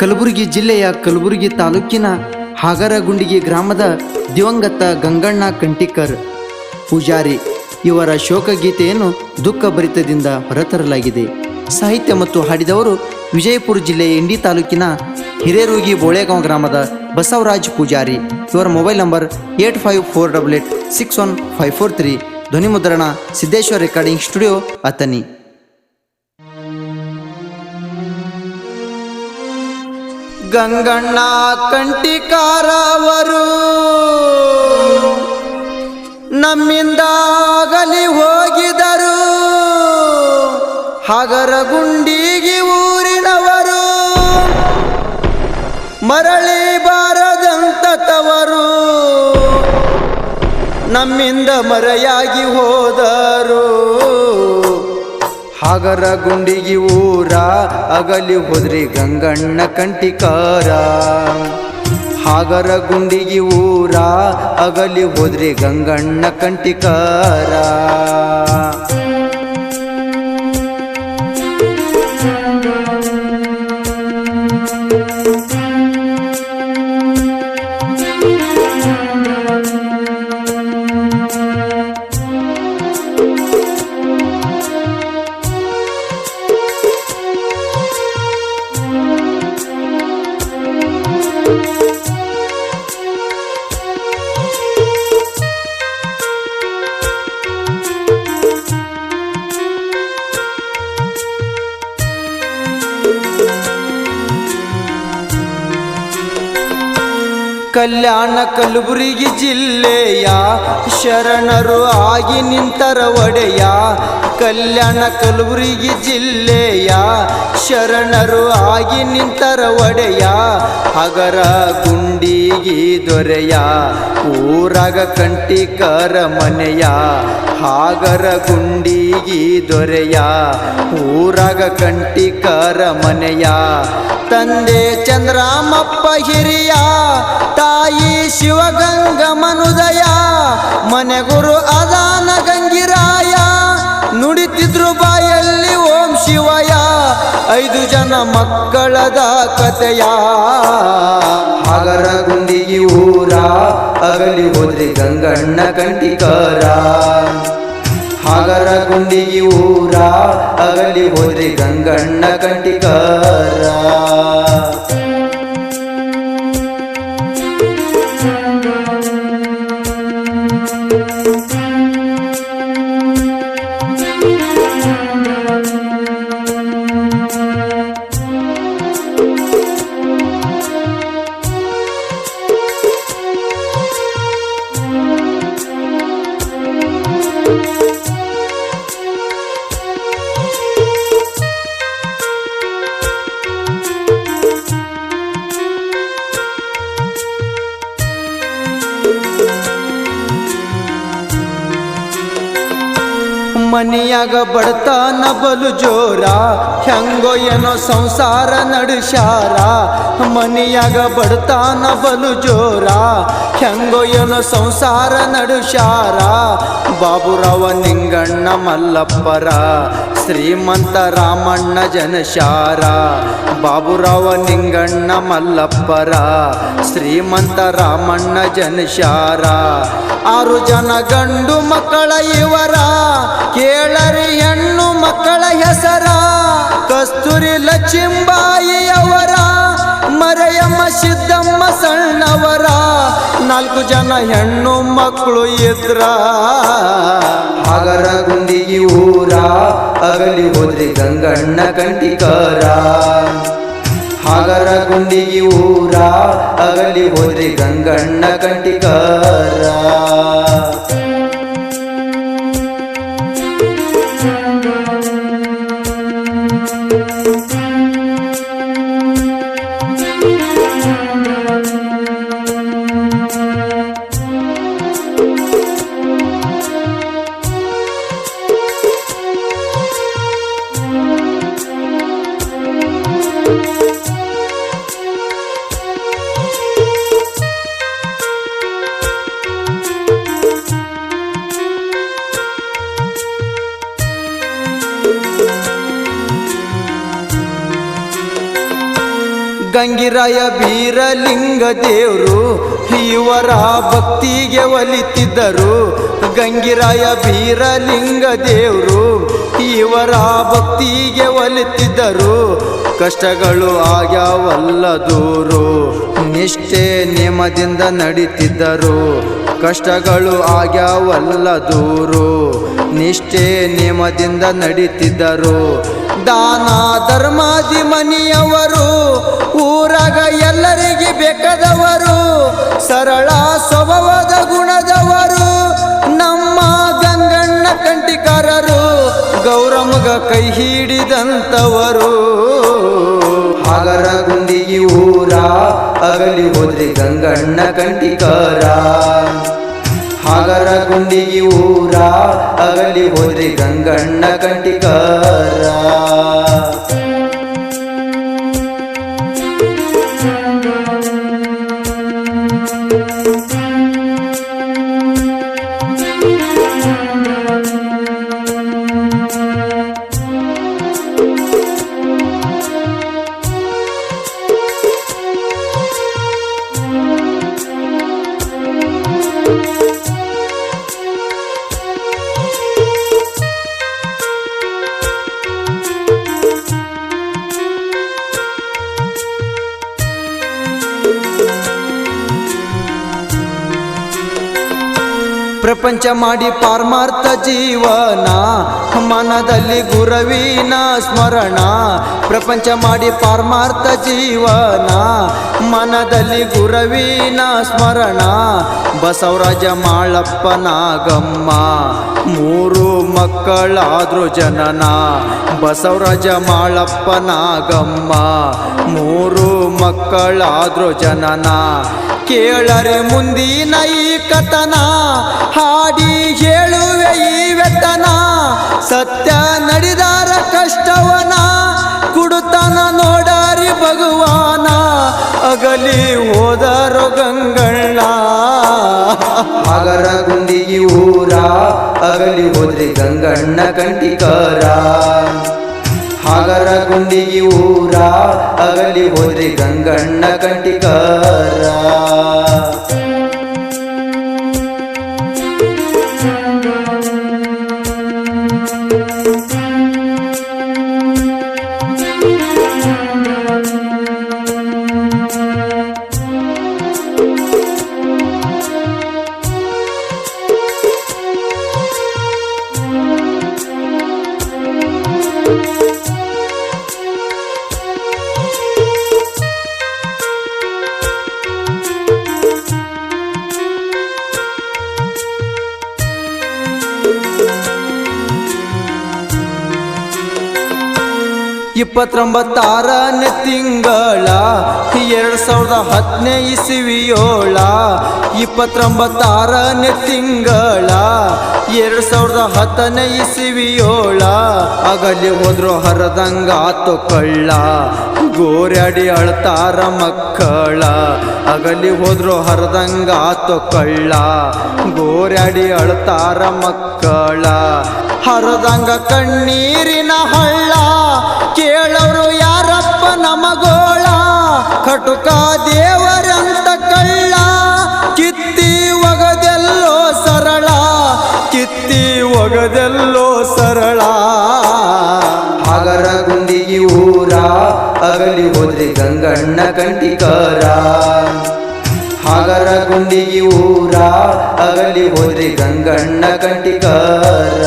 ಕಲಬುರಗಿ ಜಿಲ್ಲೆಯ ಕಲಬುರಗಿ ತಾಲೂಕಿನ ಹಾಗರಗುಂಡಿಗೆ ಗ್ರಾಮದ ದಿವಂಗತ ಗಂಗಣ್ಣ ಕಂಟಿಕರ್ ಪೂಜಾರಿ. ಇವರ ಶೋಕಗೀತೆಯನ್ನು ದುಃಖಭರಿತದಿಂದ ಹೊರತರಲಾಗಿದೆ. ಸಾಹಿತ್ಯ ಮತ್ತು ಹಾಡಿದವರು ವಿಜಯಪುರ ಜಿಲ್ಲೆಯ ಇಂಡಿ ತಾಲೂಕಿನ ಹಿರೇರೂಗಿ ಬೋಳೆಗಾಂವ್ ಗ್ರಾಮದ ಬಸವರಾಜ್ ಪೂಜಾರಿ. ಇವರ mobile number eight five four double eight six one five four three. ಧ್ವನಿ ಮುದ್ರಣ ಸಿದ್ದೇಶ್ವರ್ ರೆಕಾರ್ಡಿಂಗ್ ಸ್ಟುಡಿಯೋ ಅತನಿ. ಗಂಗಣ್ಣ ಕಂಟಿಕಾರವರು ನಮ್ಮಿಂದಾಗಲಿ ಹೋಗಿದರು. ಹಗರ ಗುಂಡಿಗೆ ಊರಿನವರು. ಮರಳಿ ಬಾರದಂತ ತವರು ನಮ್ಮಿಂದ ಮರೆಯಾಗಿ ಹೋದರು. ಹಾಗರ ಗುಂಡಿಗಿ ಊರ ಅಗಲಿ ಹೋದ್ರಿ ಗಂಗಣ್ಣ ಕಂಟಿಕಾರ ಹಾಗರ ಗುಂಡಿಗಿ ಊರ ಅಗಲಿ ಹೋದ್ರಿ ಗಂಗಣ್ಣ ಕಂಟಿಕಾರ ಕಲ್ಯಾಣ ಕಲಬುರಗಿ ಜಿಲ್ಲೆಯ ಶರಣರು ಆಗಿ ನಿಂತರ ಒಡೆಯ ಕಲ್ಯಾಣ ಕಲಬುರಗಿ ಜಿಲ್ಲೆಯ ಶರಣರು ಆಗಿ ನಿಂತರ ಒಡೆಯ ಹಗರ ಗುಂಡಿಗಿ ದೊರೆಯ ಊರಾಗ ಕಂಟಿಕರ ಮನೆಯ ಹಾಗರ ಗುಂಡಿಗಿ ದೊರೆಯ ಊರಾಗ ಕಂಟಿಕರ ಮನೆಯ ತಂದೆ ಚಂದ್ರಾಮಪ್ಪ ಹಿರಿಯ ಶಿವಗಂಗ ಮನುದಯ ಮನೆಗುರು ಅದಾನ ಗಂಗಿರಾಯ. ನುಡಿತಿದ್ರು ಬಾಯಲ್ಲಿ ಓಂ ಶಿವಯ, ಐದು ಜನ ಮಕ್ಕಳದ ಕತೆಯ. ಹಗರ ಗುಂಡಿ ಊರ, ಅಗಲಿ ಹೋದ್ರಿ ಗಂಗಣ್ಣ ಕಂಟಿಕರ ಹಗರ ಗುಂಡಿಗೆ ಊರ, ಅಗಲಿ ಹೋದ್ರಿ ಗಂಗಣ್ಣ ಕಂಟಿಕರ ಮನಿಯಾಗ ಬಡತನ ಬಲು ಜೋರ, ಹೆಂಗೋ ಏನೋ ಸಂಸಾರ ನಡುಶಾರ ಮನಿಯಾಗ ಬಡತನ ಬಲು ಜೋರ, ಹೆಂಗೋ ಏನೋ ಸಂಸಾರ ನಡುಶಾರ ಬಾಬುರಾವ ನಿಂಗಣ್ಣ ಮಲ್ಲಪ್ಪರ ಶ್ರೀಮಂತ ರಾಮಣ್ಣ ಜನಶಾರ, ಬಾಬುರಾವ ನಿಂಗಣ್ಣ ಮಲ್ಲಪ್ಪರ, ಶ್ರೀಮಂತ ರಾಮಣ್ಣ ಜನಶಾರ. ಆರು ಜನ ಗಂಡು ಮಕ್ಕಳ ಇವರ, ಕೇಳರಿ ಹೆಣ್ಣು ಮಕ್ಕಳ ಹೆಸರ. ಕಸ್ತೂರಿ ಲಕ್ಷ್ಮೀಬಾಯಿ ಅವರ ಮರೆಯಮ್ಮ ಸಿದ್ದಮ್ಮ ಸಣ್ಣವರ. ನಾಲ್ಕು ಜನ ಹೆಣ್ಣು ಮಕ್ಕಳು ಇದ್ರ. ಹಗರ ಗುಂಡಿಗಿ ಊರ ಅಗಲಿ ಹೋದ್ರಿ ಗಂಗಣ್ಣ ಕಂಟಿಕರ ಹಾಗರ ಗುಂಡಿಗಿ ಊರ ಅಗಲಿ ಹೋದ್ರಿ ಗಂಗಣ್ಣ ಕಂಟಿಕರ ಗಂಗಿರಾಯ ಬೀರಲಿಂಗ ದೇವರು ಇವರ ಭಕ್ತಿಗೆ ಒಲಿತಿದ್ದರು. ಗಂಗಿರಾಯ ಬೀರಲಿಂಗ ದೇವರು ಇವರ ಭಕ್ತಿಗೆ ಒಲಿತಿದ್ದರು. ಕಷ್ಟಗಳು ಆಗ್ಯಾವಲ್ಲ ದೂರು, ನಿಷ್ಠೆ ನಿಯಮದಿಂದ ನಡೀತಿದ್ದರು. ಕಷ್ಟಗಳು ಆಗ್ಯಾವಲ್ಲ ದೂರು, ನಿಷ್ಠೆ ನಿಯಮದಿಂದ ನಡೀತಿದ್ದರು. ದಾನ ಧರ್ಮಾದಿ ಮನಿಯವರು ಬೇಕಾದವರು ಸರಳ ಸ್ವಭಾವದ ಗುಣದವರು ನಮ್ಮ ಗಂಗಣ್ಣ ಕಂಟಿಕಾರರು ಗೌರಮಗ ಕೈ ಹಿಡಿದಂತವರು ಹಾಗರ ಗುಂಡಿ ಊರ ಅಗಲಿ ಹೋದ್ರಿ ಗಂಗಣ್ಣ ಕಂಟಿಕಾರ ಹಾಗರ ಗುಂಡಿ ಊರ ಅಗಲಿ ಹೋದ್ರಿ ಗಂಗಣ್ಣ ಕಂಟಿಕಾರ ಪ್ರಪಂಚ ಮಾಡಿ ಪಾರ್ಮಾರ್ಥ ಜೀವನ, ಮನದಲ್ಲಿ ಗುರವಿನ ಸ್ಮರಣ. ಪ್ರಪಂಚ ಮಾಡಿ ಪಾರ್ಮಾರ್ಥ ಜೀವನ, ಮನದಲ್ಲಿ ಗುರವಿನ ಸ್ಮರಣ. ಬಸವರಾಜ ಮಾಳಪ್ಪನಾಗಮ್ಮ ಮೂರು ಮಕ್ಕಳಾದ್ರು ಜನನ. ಬಸವರಾಜ ಮಾಳಪ್ಪನಾಗಮ್ಮ ಮೂರು ಮಕ್ಕಳಾದ್ರು ಜನನ. ಕೇಳರೆ ಮುಂದಿನ ಈ ಕಥನ, ಹಾಡಿ ಹೇಳುವೆ ಈ ವೆತನ. ಸತ್ಯ ನಡೆದಾರ ಕಷ್ಟವನ, ಕುಡುತನ ನೋಡಾರಿ ಭಗವಾನ. ಅಗಲಿ ಹೋದರೋ ಗಂಗಣ್ಣ. ಅಗರ ಗುಂಡಿಗಿ ಊರ, ಅಗಲಿ ಹೋದ್ರಿ ಗಂಗಣ್ಣ ಕಂಟಿಕಾರ ಹಾಗರ ಗುಂಡಿಗಿ ಊರ ಅಗಲಿ ಹೋದ್ರಿ ಗಂಗಣ್ಣ ಕಂಟಿಕಾರ. ಇಪ್ಪತ್ತೊಂಬತ್ತಾರನೇ ತಿಂಗಳ ಎರಡು ಸಾವಿರದ ಹತ್ತನೇ ಇಸವಿಯೋಳ, ಇಪ್ಪತ್ತೊಂಬತ್ತಾರನೇ ತಿಂಗಳ ಎರಡು ಸಾವಿರದ ಹತ್ತನೇ ಇಸವಿಯೋಳ. ಅಗಲಿ ಹೋದ್ರು ಹರದಂಗ ಆತು ಕಳ್ಳ, ಗೋರ್ಯಾಡಿ ಅಳ್ತಾರ ಮಕ್ಕಳ. ಅಗಲಿ ಹೋದ್ರು ಹರದಂಗ ಆತು ಕಳ್ಳ. ಗೋರ್ಯಾಡಿ ಅಳ್ತಾರ ಮಕ್ಕಳ. ಹರದಂಗ ಕಣ್ಣೀರಿನ ಹಳ್ಳ. ಕೇಳವರು ಯಾರಪ್ಪ ನಮಗೋಳ. ಕಟುಕ ದೇವರಂತ ಕಳ್ಳ. ಕಿತ್ತಿ ಒಗದೆಲ್ಲೋ ಸರಳ. ಕಿತ್ತಿ ಒಗದೆಲ್ಲೋ ಅಗಲಿ ಹೋದ್ರಿ ಗಂಗಣ್ಣ ಕಂಠಿಕಾರ. ಹಾಗರ ಗುಂಡಿಗೆ ಊರ ಅಗಲಿ ಹೋದ್ರಿ ಗಂಗಣ್ಣ ಕಂಟಿಕಾರ